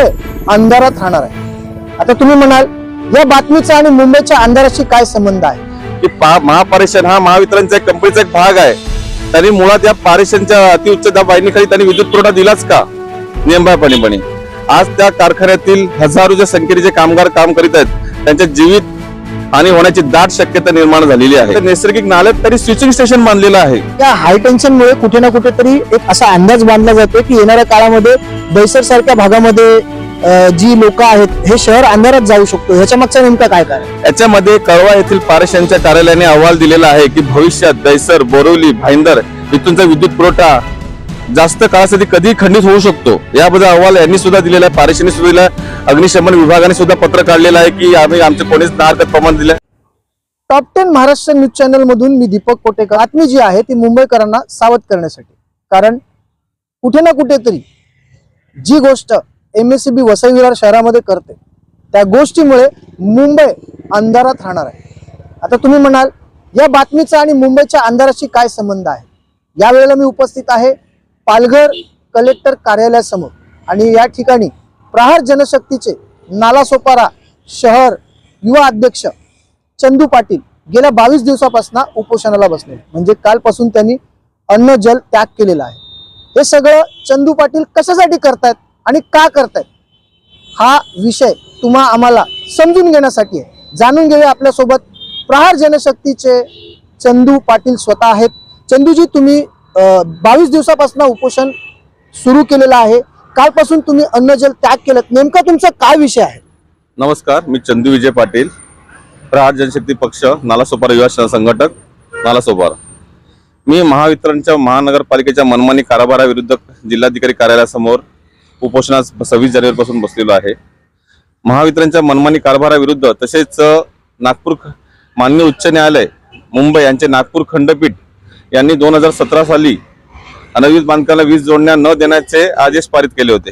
मुंबई अंधारात राहणार आहे. आता तुम्ही म्हणाल या बातमीचा आणि मुंबईच्या अंधाराशी काय संबंध आहे? की महापारेषण हा महावितरणचा एक कंपनीचा एक भाग आहे. त्यांनी मुळात या पारेषणच्या अतिउच्च दाब वाहिनीखाली त्यांनी विद्युत पुरवठा दिलाच का? नियमबाह्यपणेपणे आज त्या कारखान्यातील हजारोच्या संख्येने जे कामगार काम करीत आहेत त्यांच्या जीवित हानी होण्याची दाट शक्यता निर्माण झालेली आहे. तर नैसर्गिक नाल्यात तरी स्विचिंग स्टेशन बांधलेलं आहे. या हाय टेन्शनमुळे कुठे ना कुठेतरी एक असा अंदाज बांधला जातो की येणाऱ्या काळामध्ये बैसर सारख्या भागामध्ये जी लोक आहेत हे शहर अंधारात जाऊ शकतो. ह्याच्या मागचं नेमकं काय कारण? याच्यामध्ये कळवा येथील पारेषणच्या कार्यालयाने अहवाल दिलेला आहे की भविष्यात दैसर बोरवली भाईंदर इथूनचा विद्युत पुरवठा जास्त काळासाठी कधी खंडित होऊ शकतो. याबद्दल अहवाल यांनी सुद्धा दिलेला आहे पारेषणी सुद्धा दिला अग्निशमन विभागाने सुद्धा पत्र काढलेलं आहे की आम्ही आमचे कोणीच नारकत प्रमाण दिले top ten Maharashtra news channel मधून मी दीपक कोटेकर बातमी जी आहे ती मुंबईकरांना सावध करण्यासाठी. कारण कुठे ना कुठेतरी जी गोष्ट M S C B Vasai Virar शहरामध्ये करते त्या गोष्टीमुळे मुंबई अंधारात राहणार आहे. आता तुम्ही म्हणाल या बातमीचा आणि मुंबईच्या अंधाराशी काय संबंध आहे? यावेळेला मी उपस्थित आहे. पालघर कलेक्टर कार्यालयासमोर. आणि या ठिकाणी प्रहार जनशक्तीचे नालासोपारा शहर युवा अध्यक्ष चंदू पाटील गेल्या बावीस दिवसापासून उपोषणाला बसले. म्हणजे कालपासून त्यांनी अन्न जल त्याग केलेला आहे. हे सगळं चंदू पाटील कशासाठी करतायत आणि का करतायत? हा विषय तुम्हा आम्हाला समजून घेण्यासाठी आहे. जाणून घेऊया आपल्यासोबत प्रहार जनशक्तीचे चंदू पाटील स्वतः आहेत. चंदूजी तुम्ही बावीस दिवसापासून उपोषण सुरू केलेलं आहे. कालपासून तुम्ही अन्न जल त्याग केलं नेमका तुमचा काय विषय आहे? नमस्कार मी चंदू विजय पाटील प्रहार जनशक्ती पक्ष नालासोपारा युवा संघटक नालासोपारा मी महावितरणच्या महानगरपालिकेच्या मनमानी कारभाराविरुद्ध जिल्हाधिकारी कार्यालयासमोर उपोषणास सव्वीस जानेवारीपासून बसलेलो आहे. महावितरणच्या मनमानी कारभाराविरुद्ध तसेच नागपूर ख- मान्य उच्च न्यायालय मुंबई यांचे नागपूर खंडपीठ यांनी दोन हजार सतरा साली अनवीज बांधकामाला वीज जोडण्या न देण्याचे आदेश पारित केले होते.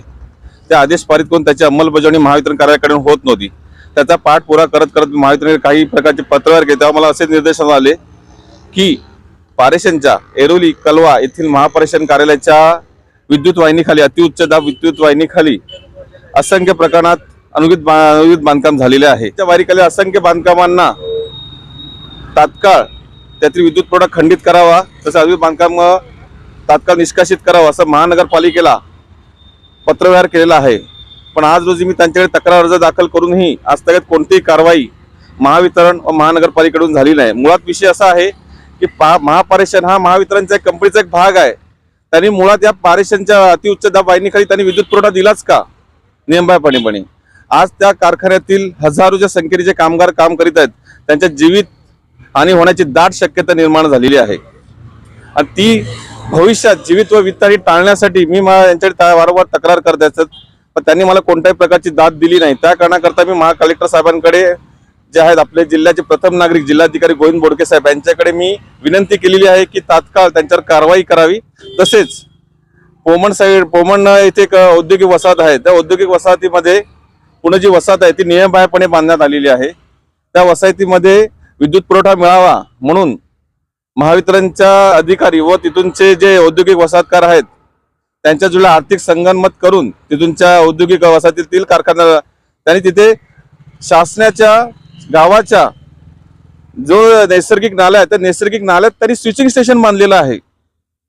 ते आदेश पारित करून त्याची अंमलबजावणी महावितरण कार्यालयाकडून होत नव्हती. त्याचा पाठपुरा करत करत महावितरण काही प्रकारचे पत्रव्यवहार केले तेव्हा मला असे निर्देश आले की पारेषणच्या एरोली कलवा येथील महापारेषण कार्यालयाच्या विद्युत वाहिनीखाली अतिउच्च दाब विद्युत वाहिनीखाली असंख्य प्रकरणात अनुगित बा- अनुगित बांधकाम झालेले आहे. त्या वारीखाली असंख्य बांधकामांना तात्काळ त्यातील विद्युत पुरवठा खंडित करावा तसं अनुगित बांधकाम तात्काळ निष्कासित करावं असं महानगरपालिकेला पत्रव्यवहार केलेला आहे. पण आज रोजी मी त्यांच्याकडे तक्रार अर्ज दाखल करूनही आजतागत कोणतीही कारवाई महावितरण व महानगरपालिकेकडून झाली नाही. मुळात विषय असा आहे की पा महापारेषण हा महावितरणचा एक कंपनीचा एक भाग आहे. त्यांनी मुळात या पारेषणच्या अतिउच्च दाब वाहिनीखाली त्यांनी विद्युत पुरवठा दिलाच का? नियमबाह्यपणेपणे आज त्या कारखान्यातील हजारोच्या संख्येने जे कामगार काम करीत आहेत त्यांच्या जीवित हानी होण्याची दाट शक्यता निर्माण झालेली आहे. आणि ती भविष्यात जीवित व वित्तहानी टाळण्यासाठी मी मला यांच्याकडे वारंवार तक्रार करत असत पण त्यांनी मला कोणत्याही प्रकारची दाद दिली नाही. त्या कारणाकरता मी महा कलेक्टर साहेबांकडे जे आहेत आपले जिल्ह्याचे प्रथम नागरिक जिल्हाधिकारी गोविंद बोडके साहेब यांच्याकडे मी विनंती केलेली आहे की तात्काळ त्यांच्यावर कारवाई करावी. तसेच पोमण साईड पोमण येथे एक औद्योगिक वसाहत आहे. त्या औद्योगिक वसाहतीमध्ये पुणे जी वसाहत आहे ती नियमबाह्यपणे बांधण्यात आलेली आहे. त्या वसाहतीमध्ये विद्युत पुरवठा मिळावा म्हणून महावितरणच्या अधिकारी व तिथूनचे जे औद्योगिक वसाहतकार आहेत त्यांच्या जुळा आर्थिक संगनमत करून तिथूनच्या औद्योगिक वसाहतीतील कारखाना त्यांनी तिथे शासनाच्या गावाच्या जो नैसर्गिक नाला आहे त्या नैसर्गिक नाल्यात त्यांनी स्विचिंग स्टेशन बांधलेलं आहे.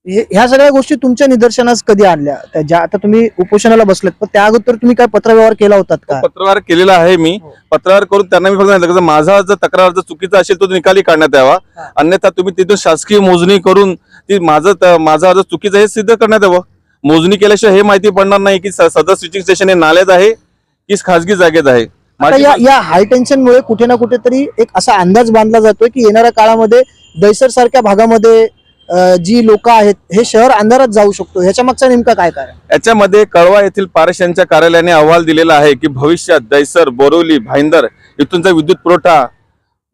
ह्या सगळ्या गोष्टी तुमच्या निदर्शनास कधी आणल्या? त्या ज्या आता तुम्ही उपोषणाला बसलेत पण त्या अगोदर तुम्ही काय पत्रव्यवहार केला होतात का? पत्रव्यवहार केलेला आहे मी. हो. पत्रव्यवहार करून त्यांना मी फक्त सांगितलं माझा जर तक्रार जर चुकीचा असेल तो निकाली काढण्यात यावा. हा. अन्यथा तुम्ही तिथून शासकीय मोजणी करून ती माझं माझा अर्ज चुकीचा हे सिद्ध करण्यात यावं. मोजणी केल्याशिवाय हे माहिती पडणार नाही की सदर स्विचिंग स्टेशन हे नाल्यात आहे की खासगी जागेत आहे. या या हाय टेन्शनमुळे कुठे ना कुठेतरी एक असा अंदाज बांधला जातोय की येणाऱ्या काळामध्ये दैसर सारख्या भागामध्ये जी लोक आहेत हे शहर अंधारात जाऊ शकतो. ह्याच्या मागचं नेमका काय कारण? याच्यामध्ये कळवा येथील पारेषणच्या कार्यालयाने अहवाल दिलेला आहे की भविष्यात दैसर बोरवली भाईंदर इथूनचा विद्युत पुरवठा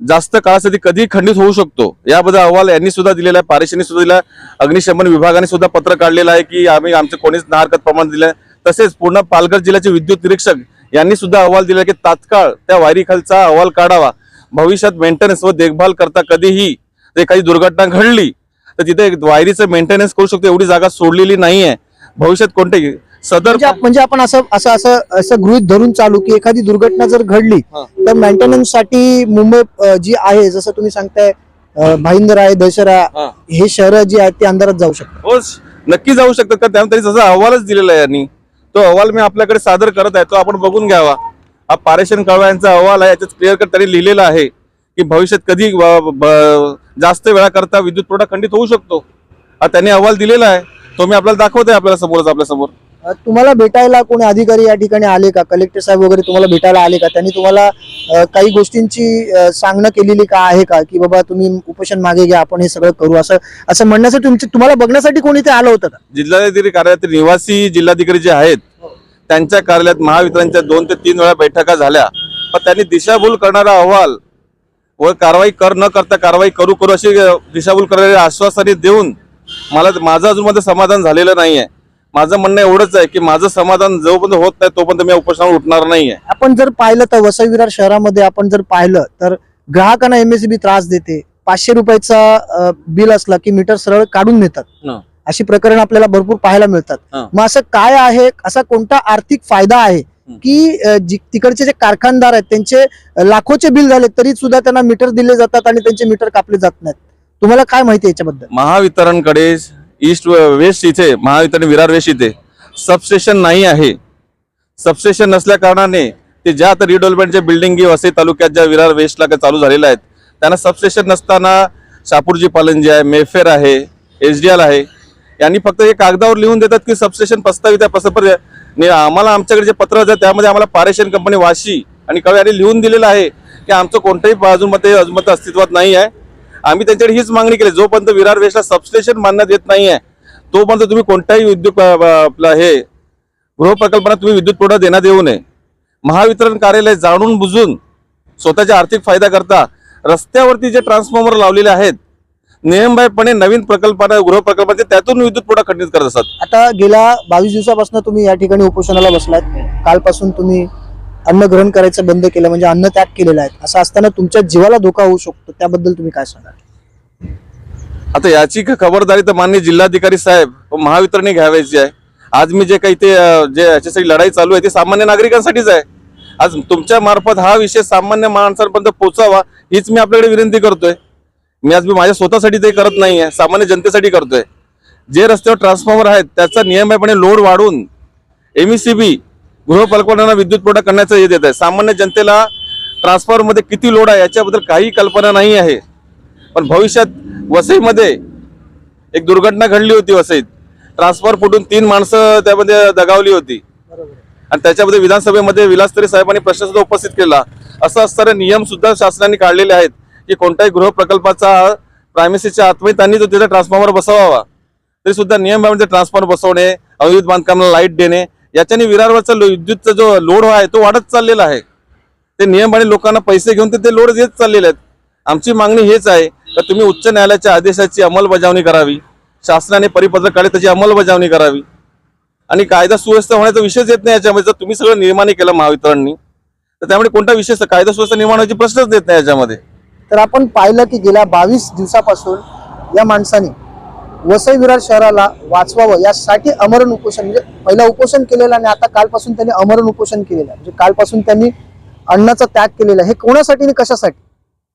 जास्त काळासाठी कधी खंडित होऊ शकतो. याबद्दल अहवाल यांनी सुद्धा दिलेला आहे पारेषणी सुद्धा दिला अग्निशमन विभागाने सुद्धा पत्र काढलेलं आहे की आम्ही आमचे कोणीच नाहरकत प्रमाण दिलं तसेच पूर्ण पालघर जिल्ह्याचे विद्युत निरीक्षक यांनी सुद्धा अहवाल दिला की तात्काळ त्या वायरीखालचा अहवाल काढावा. भविष्यात मेंटेनन्स व देखभाल करता कधीही जर काही दुर्घटना घडली तर तिथे वायरीचं मेंटेनन्स करू शकतो एवढी जागा सोडलेली नाहीये. भविष्यात कोणते? सदर म्हणजे म्हणजे आपण असं असं असं असं गृहित धरून चालू की एखादी दुर्घटना जर घडली. तर मेंटेनन्ससाठी मुंबई जी आहे जसं तुम्ही सांगताय भाईंदर आहे दशरा हा. शहरं जी आहेत ती अंधारात जाऊ शकतात हो नक्की जाऊ शकतात का त्यामुळे त्यांनी तसा अहवालच दिलेला आहे यांनी. तो अहवाल मी आपल्याकडे सादर करत आहे तो आपण बघून घ्यावा. हा पारेशन कळवा यांचा अहवाल आहे याच्यात क्लिअर कट त्यांनी लिहिलेला आहे. की भविष्यात कधी जास्त वेळा करता विद्युत पुरवठा खंडित होऊ शकतो. हा त्यांनी अहवाल दिलेला आहे. तो मी आपल्याला दाखवतोय आपल्याला समोरच आपल्यासमोर तुम्हाला भेटायला कोणी अधिकारी या ठिकाणी आले का? कलेक्टर साहेब वगैरे तुम्हाला भेटायला आले का? त्यांनी तुम्हाला काही गोष्टींची सांगणं केलेली का आहे का? की बाबा तुम्ही उपोषण मागे घ्या आपण हे सगळं करू? असं असं म्हणण्यासाठी तुमची तुम्हाला बघण्यासाठी कोणी ते आलं होतं का? जिल्हाधिकारी कार्यालयातील निवासी जिल्हाधिकारी जे आहेत त्यांच्या कार्यालयात महावितरणच्या दोन ते तीन वेळा बैठका झाल्या. पण त्यांनी दिशाभूल करणारा अहवाल व कारवाई कर न करता कारवाई करू करू अशी दिशाभूल करणारी आश्वासने देऊन मला माझं अजून मध्ये समाधान झालेलं नाहीये. माझं म्हणणं एवढंच आहे की माझं समाधान जोपर्यंत होत नाही तोपर्यंत मी उपोषणावर उठणार नाहीये. आपण जर पाहिलं तर वसई विरार शहरामध्ये आपण जर पाहिलं तर ग्राहकांना एमएसबी त्रास देते. पाचशे रुपयाचा बिल असला की मीटर सरळ काढून नेतात. अशी प्रकरण आपल्याला भरपूर पाहायला मिळतात. मग असं काय आहे? असा कोणता आर्थिक फायदा आहे? की जी- तिकडचे जे कारखानदार आहेत त्यांचे लाखोचे बिल झाले तरी सुद्धा त्यांना मीटर दिले जातात आणि त्यांचे मीटर कापले जात नाहीत. तुम्हाला काय माहिती आहे याच्याबद्दल? महावितरणकडे ईस्ट वेस्ट इथे महावितरण विरार वेस्ट इथे सबस्टेशन नाही आहे. सबस्टेशन नसल्या कारणाने ते ज्या आता रिडेव्हलपमेंटच्या बिल्डिंगी वसई तालुक्यात ज्या विरार वेस्टला चालू झालेल्या आहेत त्यांना सबस्टेशन नसताना शापूरजी पालन जे आहे मेफेर आहे एच डी एल आहे यांनी फक्त हे कागदावर लिहून देतात की सबस्टेशन प्रस्तावित आहे. आणि आम्हाला आमच्याकडे जे पत्र आहे त्यामध्ये आम्हाला पारेशन कंपनी वाशी आणि कव्याने यांनी लिहून दिलेलं आहे की आमचं कोणतंही अजून मते अजमत अस्तित्वात नाही आहे. आम्ही त्यांच्याकडे हीच मागणी केली जोपर्यंत विरार वेस्टला सबस्टेशन मानण्यात येत नाही आहे तोपर्यंत तुम्ही कोणताही उद्योग हे गृहप्रकल्पांना तुम्ही विद्युत पुरवठा देण्यात येऊ नये. महावितरण कार्यालय जाणून बुजून स्वतःच्या आर्थिक फायदा करता रस्त्यावरती जे ट्रान्सफॉर्मर लावलेले आहेत नियमबाह्यपणे नवीन प्रकल्पांना गृहप्रकल्पांचे त्यातून विद्युत पुरवठा खंडित करत असतात. आता गेल्या बावीस दिवसापासून तुम्ही या ठिकाणी उपोषणाला बसलात. कालपासून तुम्ही अन्न ग्रहण करायचं बंद केलं म्हणजे अन्न त्याग केलेला आहे. असं असताना तुमच्या जीवाला धोका होऊ शकतो त्याबद्दल तुम्ही काय सांगाल? आता याची खबरदारी तर मान्य जिल्हाधिकारी साहेब व महावितरणी घ्यावायची आहे. आज मी जे काही ते जे याच्यासाठी लढाई चालू आहे ती सामान्य नागरिकांसाठीच आहे. आज तुमच्या मार्फत हा विषय सामान्य माणसांपर्यंत पोहोचावा हीच मी आपल्याकडे विनंती करतोय. मी आज मी माझ्या स्वतःसाठी ते करत नाही आहे सामान्य जनतेसाठी करतोय. जे रस्त्यावर ट्रान्सफॉर्मर आहेत त्याचा नियमितपणे लोड वाढून एमईसीबी गृहपालकांना विद्युत पुरवठा करण्याचं हे देत आहे. सामान्य जनतेला ट्रान्सफॉर्मरमध्ये किती लोड आहे याच्याबद्दल काही कल्पना नाही आहे. पण भविष्यात वसईमध्ये एक दुर्घटना घडली होती वसईत. ट्रान्सफॉर फुटून तीन माणसं त्यामध्ये दगावली होती. आणि त्याच्यामध्ये विधानसभेमध्ये विलासतरी साहेबांनी प्रश्न सुद्धा उपस्थित केला. असं असणारे नियम सुद्धा शासनाने काढलेले आहेत. की कोणत्याही गृहप्रकल्पाचा प्रायमेसीच्या आतमध्ये त्यांनी जो तिथे ट्रान्सफॉर्मर बसवावा तरी सुद्धा नियम आहे ट्रान्सफॉर्मर बसवणे अवैध बांधकामाला लाइट देणे याच्याने विरारवरचा विद्युतचा जो लोड आहे तो वाढत चाललेला आहे. ते नियम आणि लोकांना पैसे घेऊन ते ते लोड देत चाललेले आहेत. आमची मागणी हेच आहे का तुम्ही उच्च न्यायालयाच्या आदेशाची अंमलबजावणी करावी शासनाने परिपत्रक काढले त्याची अंमलबजावणी करावी. आणि कायदा सुव्यवस्था होण्याचा विषयच येत नाही याच्यामध्ये जर तुम्ही सगळं निर्माण केलं महावितरणनी तर त्यामुळे कोणता विषय कायदा सुव्यवस्था निर्माण व्हायची प्रश्नच देत नाही याच्यामध्ये. तर आपण पाहिलं की गेल्या बावीस दिवसापासून या माणसाने वसई विरार शहराला वाचवावं यासाठी अमरण उपोषण म्हणजे पहिला उपोषण केलेलं आणि आता कालपासून त्यांनी अमरण उपोषण केलेलं आहे. म्हणजे कालपासून त्यांनी अन्नाचा त्याग केलेला आहे. हे कोणासाठी आणि कशासाठी?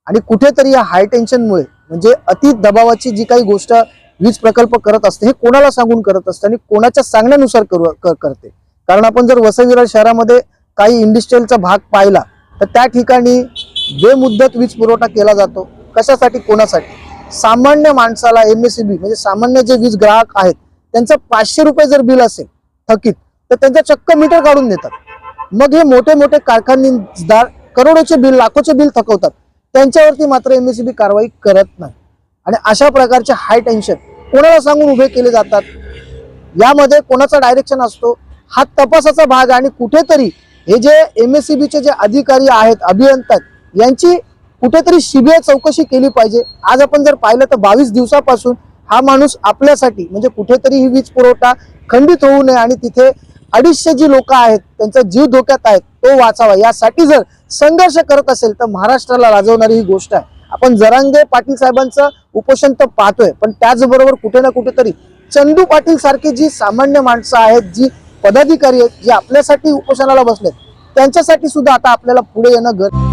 आणि कुठेतरी या हाय टेन्शनमुळे म्हणजे अति दबावाची जी काही गोष्ट वीज प्रकल्प करत असते हे कोणाला सांगून करत असते आणि कोणाच्या सांगण्यानुसार करू क- करते? कारण आपण जर वसई विरार शहरामध्ये काही इंडस्ट्रीयलचा भाग पाहिला तर त्या ठिकाणी बेमुद्दत वीज पुरवठा केला जातो कशासाठी कोणासाठी? सामान्य माणसाला एम एस म्हणजे सामान्य जे वीज ग्राहक आहेत त्यांचं पाचशे रुपये जर बिल असेल थकीत तर त्यांचं चक्क मीटर काढून देतात. मग हे मोठे मोठे कारखानेदार करोडोचे बिल लाखोचे बिल थकवतात. त्यांच्यावरती मात्र एम एस कारवाई करत नाही. आणि अशा प्रकारचे हाय टेन्शन कोणाला सांगून उभे केले जातात? यामध्ये कोणाचा डायरेक्शन असतो? हा तपासाचा भाग आणि कुठेतरी हे जे एम एस जे अधिकारी आहेत अभियंता यांची कुठेतरी सीबीआय चौकशी केली पाहिजे. आज आपण जर पाहिलं तर बावीस दिवसापासून हा माणूस आपल्यासाठी म्हणजे कुठेतरी ही वीज पुरवठा खंडित होऊ नये आणि तिथे अडीचशे जी लोक आहेत त्यांचा जीव धोक्यात आहेत तो वाचावा. यासाठी जर संघर्ष करत असेल तर महाराष्ट्राला राजवणारी ही गोष्ट आहे. आपण जरांगे पाटील साहेबांचं उपोषण तर पाहतोय पण त्याचबरोबर कुठे ना कुठेतरी चंदू पाटील सारखी जी सामान्य माणसं आहेत जी पदाधिकारी आहेत जी आपल्यासाठी उपोषणाला बसलेत त्यांच्यासाठी सुद्धा आता आपल्याला पुढे येणं गरज